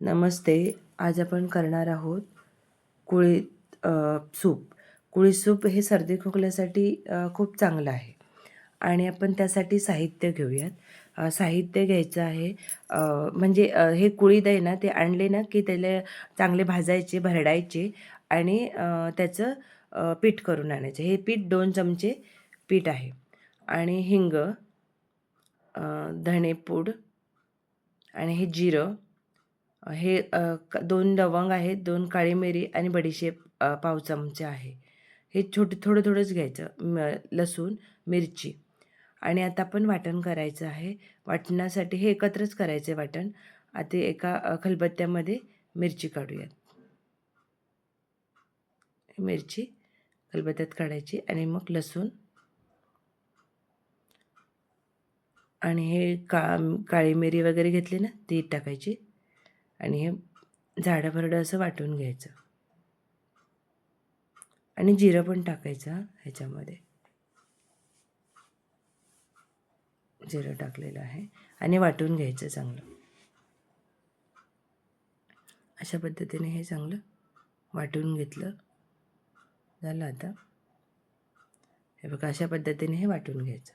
नमस्ते. आज आपण करणार आहोत कुळीत सूप. कुळीत सूप हे सर्दी खोकल्यासाठी खूप चांगलं आहे. आणि आपण त्यासाठी साहित्य घेऊयात. साहित्य घ्यायचं आहे. म्हणजे हे कुळीद आहे ना ते आणले ना की त्याला चांगले भाजायचे भरडायचे आणि त्याचं पीठ करून आणायचे. हे पीठ दोन चमचे पीठ आहे. आणि हिंग धणेपूड आणि हे जिरं हे दोन लवंग आहेत, दोन काळी मिरी आणि बडीशेप पाव चमचे आहे. हे छोटे थोडं-थोडंच घ्यायचं. म लसूण, मिरची आणि आता आपण वाटण करायचं आहे. वाटणासाठी हे एकत्रच करायचं आहे वाटण. आता एका खलबत्त्यामध्ये मिरची काढूयात. मिरची खलबत्त्यात काढायची आणि मग लसूण आणि हे का काळी मिरी वगैरे घेतली ना, ती टाकायची आणि हे जाडं-भरडं असं वाटून घ्यायचं. आणि जिरं पण टाकायचं ह्याच्यामध्ये. जिरं टाकलेलं आहे आणि वाटून घ्यायचं चांगलं. अशा पद्धतीने हे चांगलं वाटून घेतलं. झालं आता. हे बघा अशा पद्धतीने हे वाटून घ्यायचं.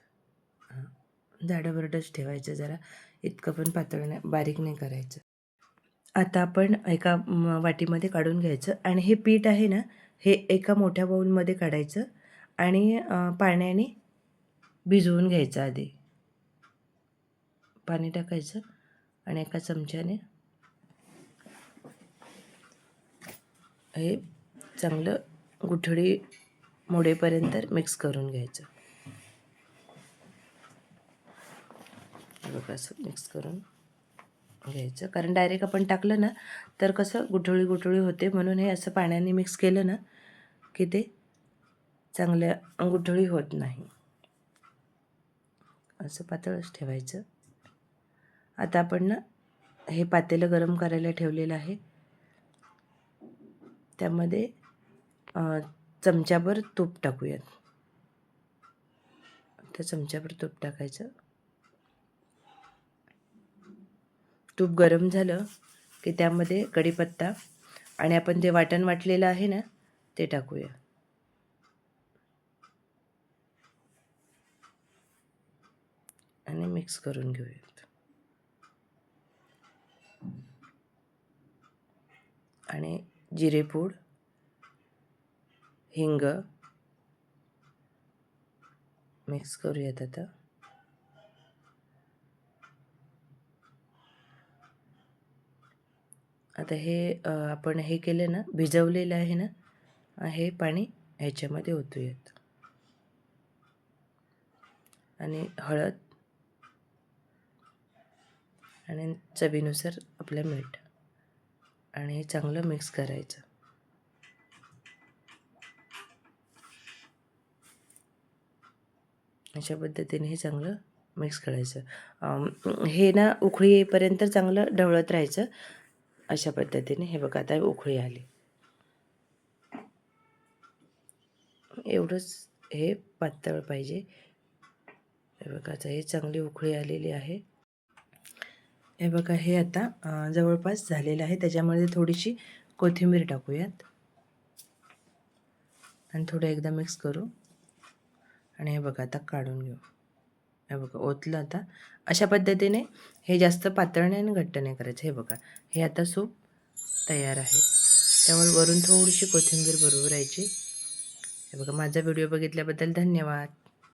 हां. झाडं बरडंच ठेवायचं जरा. इतकं पण पातळ नाही बारीक नाही करायचं. आता आपण एका वाटीमध्ये काढून घ्यायचं आणि हे पीठ आहे ना, हे एका मोठ्या बाऊलमध्ये काढायचं आणि पाण्याने भिजवून घ्यायचं आधी. पाणी टाकायचं आणि एका चमच्याने हे चांगलं गुठळी मोडेपर्यंत मिक्स करून घ्यायचं. बघा असं मिक्स करून घ्यायचं. कारण डायरेक्ट आपण टाकलं ना, तर कसं गुठळी-गुठळी होते. म्हणून हे असं पाण्याने मिक्स केलं ना, की ते चांगल्या गुठळी होत नाही. असं पातळच ठेवायचं. आता आपण ना, हे पातेलं गरम करायला ठेवलेलं आहे. त्यामध्ये चमच्याभर तूप टाकूयात. त्या चमच्याभर तूप टाकायचं. तूप गरम झालं, की त्यामध्ये कढीपत्ता आणि आपण जे वाटण वाटलेलं आहे ना, ते टाकूया. आणि मिक्स करून घेऊयात. आणि जिरेपूड, हिंग मिक्स करूयात आता. आता हे आपण हे केलं ना, भिजवलेलं आहे ना, हे पाणी ह्याच्यामध्ये ओतूयात. आणि हळद आणि चवीनुसार आपलं मीठ आणि हे चांगलं मिक्स करायचं. अशा पद्धतीने हे चांगलं मिक्स करायचं. हे ना उकळी येईपर्यंत चांगलं ढवळत राहायचं. अशा पद्धतीने हे बघा आता उकळी आली. एवढंच हे पातळ पाहिजे. हे बघा आता हे चांगली उकळी आलेली आहे. हे बघा हे आता जवळपास झालेलं आहे. त्याच्यामध्ये थोडीशी कोथिंबीर टाकूयात. आणि थोडं एकदा मिक्स करू. आणि हे बघा आता काढून घेऊ. हे बघा ओतलं आता. अशा पद्धतीने हे जास्त पातळ नाही आणि घट्ट नाही करायचं. हे बघा हे आता सूप तयार आहे. त्यामुळे वरून थोडीशी कोथिंबीर भरभरायची. हे बघा माझा व्हिडिओ बघितल्याबद्दल धन्यवाद.